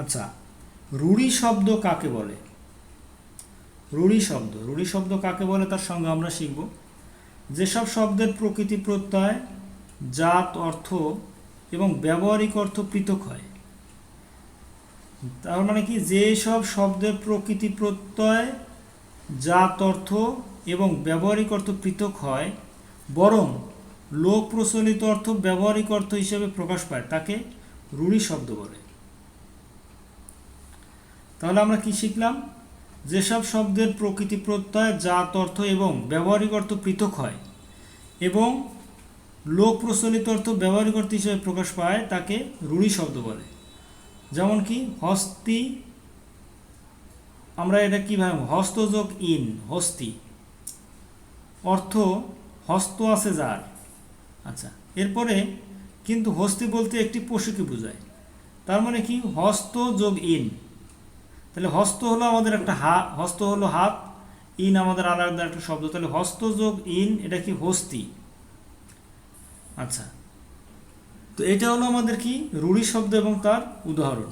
আচ্ছা রুড়ি শব্দ কাকে বলে? রুড়ি শব্দ রুড়ি শব্দ কাকে বলে তার সঙ্গে আমরা শিখব। যেসব শব্দের প্রকৃতি প্রত্যয়, জাত, অর্থ এবং ব্যবহারিক অর্থ পৃথক হয়। তার মানে কি? যেসব শব্দের প্রকৃতি প্রত্যয়, জাত, অর্থ এবং ব্যবহারিক অর্থ পৃথক হয়, বরং লোক প্রচলিত অর্থ ব্যবহারিক অর্থ হিসেবে প্রকাশ পায়, তাকে রুড়ি শব্দ বলে। তাহলে আমরা কি শিখলাম? যেসব শব্দের প্রকৃতি প্রত্যয়, জাত, অর্থ এবং ব্যবহারিক অর্থ পৃথক হয় এবং লোক প্রচলিত অর্থ ব্যবহারিক অর্থ হিসেবে প্রকাশ পায়, তাকে রুড়ি শব্দ বলে। যেমন কি, হস্তি, আমরা এটা কীভাবে হস্তযোগ ইন, হস্তি। অর্থ হস্ত আছে যার। আচ্ছা এরপরে কিন্তু হস্তি বলতে একটি পশুকে বোঝায়। তার মানে কি? হস্ত যোগ ইন। তাহলে হস্ত হলো আমাদের একটা হাত হস্ত হলো হাত, ইন আমাদের আলাদা একটা শব্দ। তাহলে হস্ত যোগ ইন, এটা কি হস্তি? আচ্ছা। তো এটা হলো আমাদের কি? রুড়ি শব্দ এবং তার উদাহরণ।